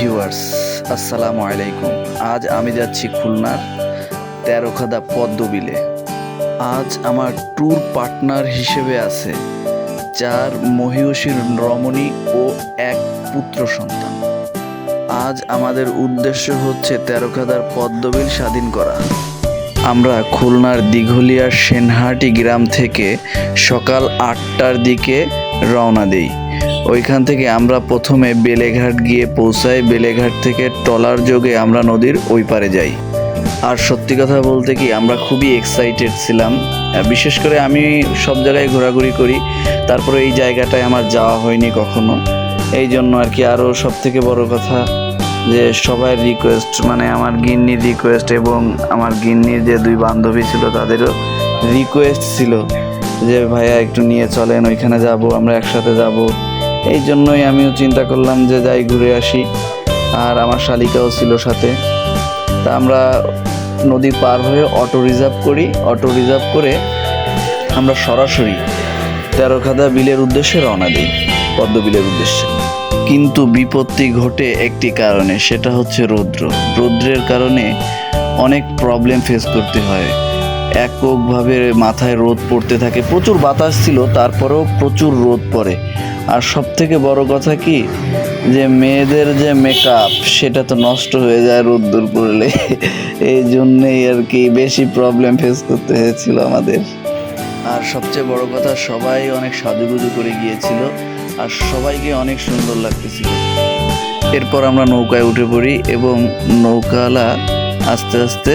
Viewers, আসসালামু আলাইকুম। আজ আমি যাচ্ছি খুলনার তেরোখাদা পদ্মবিলে। আজ আমার ট্যুর পার্টনার হিসেবে আছে চার মহিষীর রমণী ও এক পুত্র সন্তান। আজ আমাদের উদ্দেশ্য হচ্ছে তেরোখাদার পদ্মবিল স্বাধীন করা। আমরা খুলনার দিঘলিয়ার সেনহাটি গ্রাম থেকে সকাল আটটার দিকে রওনা দিই। ওইখান থেকে আমরা প্রথমে বেলেঘাট গিয়ে পৌঁছাই। বেলেঘাট থেকে ট্রলার যোগে আমরা নদীর ওই পারে যাই। আর সত্যি কথা বলতে কি, আমরা খুবই এক্সাইটেড ছিলাম। বিশেষ করে আমি সব জায়গায় ঘোরাঘুরি করি। তারপরে এই জায়গাটায় আমার যাওয়া হয়নি কখনো। এই জন্য আর কি আরও সব থেকে বড় কথা যে সবাই রিকোয়েস্ট মানে আমার গিন্নির রিকোয়েস্ট এবং আমার গিন্নির যে দুই বান্ধবী ছিল, তাদেরও রিকোয়েস্ট ছিল যে, ভাইয়া, একটু নিয়ে চলেন, ওইখানে যাব, আমরা একসাথে যাব। এই জন্যই আমিও চিন্তা করলাম যে যাই ঘুরে আসি। আর আমার শালিকাও ছিল সাথে। তা আমরা নদী পার হয়ে অটো রিজার্ভ করি। অটো রিজার্ভ করে আমরা সরাসরি তেরোখাদা বিলের উদ্দেশ্যে রওনা দিই, পদ্ম বিলের উদ্দেশ্যে। কিন্তু বিপত্তি ঘটে একটি কারণে, সেটা হচ্ছে রৌদ্র। রৌদ্রের কারণে অনেক প্রবলেম ফেস করতে হয়। এককভাবে মাথায় রোদ পড়তে থাকে। প্রচুর বাতাস ছিল, তারপরেও প্রচুর রোদ পড়ে। আর সব থেকে বড় কথা কি? যে মেয়েদের যে মেকআপ সেটা তো নষ্ট হয়ে যায় রোদ্দুর করলে। এই জন্যেই আর কি বেশি প্রবলেম ফেস করতে হয়েছিল আমাদের। আর সবচেয়ে বড় কথা, সবাই অনেক সাজুগুজু করে গিয়েছিল আর সবাইকে অনেক সুন্দর লাগতেছিল। এরপর আমরা নৌকায় উঠে পড়ি এবং নৌকালা আস্তে আস্তে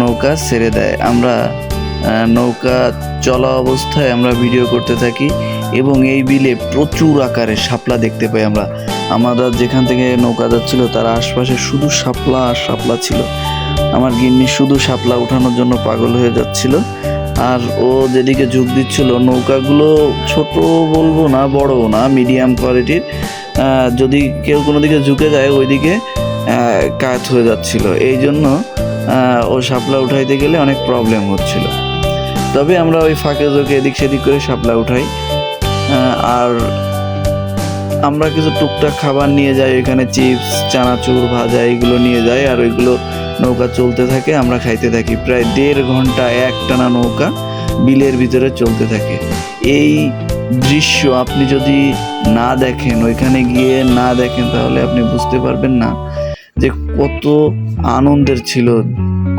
নৌকা ছেড়ে দেয়। আমরা নৌকা চলা অবস্থায় আমরা ভিডিও করতে থাকি। এবং এই বিলে প্রচুর আকারে শাপলা দেখতে পাই আমরা। আমাদের যেখান থেকে নৌকা যাচ্ছিল, তার আশপাশে শুধু শাপলা আর শাপলা ছিল। আমার গিন্নি শুধু শাপলা উঠানোর জন্য পাগল হয়ে যাচ্ছিল। আর ও যেদিকে ঝুঁক দিচ্ছিল, নৌকাগুলো ছোট বলব না বড়ও না মিডিয়াম কোয়ালিটির যদি কেউ কোনো দিকে ঝুঁকে যায়, ওইদিকে কাত হয়ে যাচ্ছিল। এই জন্য ও শাপলা উঠাইতে গেলে অনেক প্রবলেম হচ্ছিল। তবে আমরা ওই ফাঁকে জোকে এদিক সেদিক করে শাপলা উঠাই। আর আমরা কিছু টুকটাক খাবার নিয়ে যাই, ওইখানে চিপস, চানাচুর, ভাজা, এগুলো নিয়ে যাই, আর ওইগুলো নৌকা চলতে থাকে, আমরা খাইতে থাকি। প্রায় দেড় ঘণ্টা একটানা নৌকা বিলের ভিতরে চলতে থাকে। এই দৃশ্য আপনি যদি না দেখেন, ওইখানে গিয়ে না দেখেন, তাহলে আপনি বুঝতে পারবেন না যে কত আনন্দের ছিল,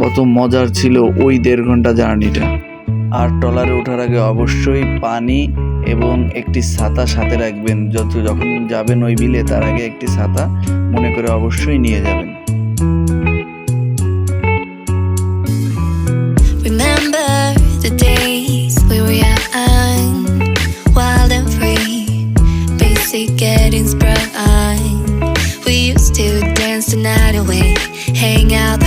কত মজার ছিল ওই দেড় ঘণ্টা জার্নিটা। আর ট্রলারে ওঠার আগে অবশ্যই পানি এবং একটি ছাতা সাথে রাখবেন যত যখন যাবেন ওই বিলে তার আগে একটি ছাতা মনে করে অবশ্যই নিয়ে যাবেন Getting sprung. We used to dance the night away, hang out. The-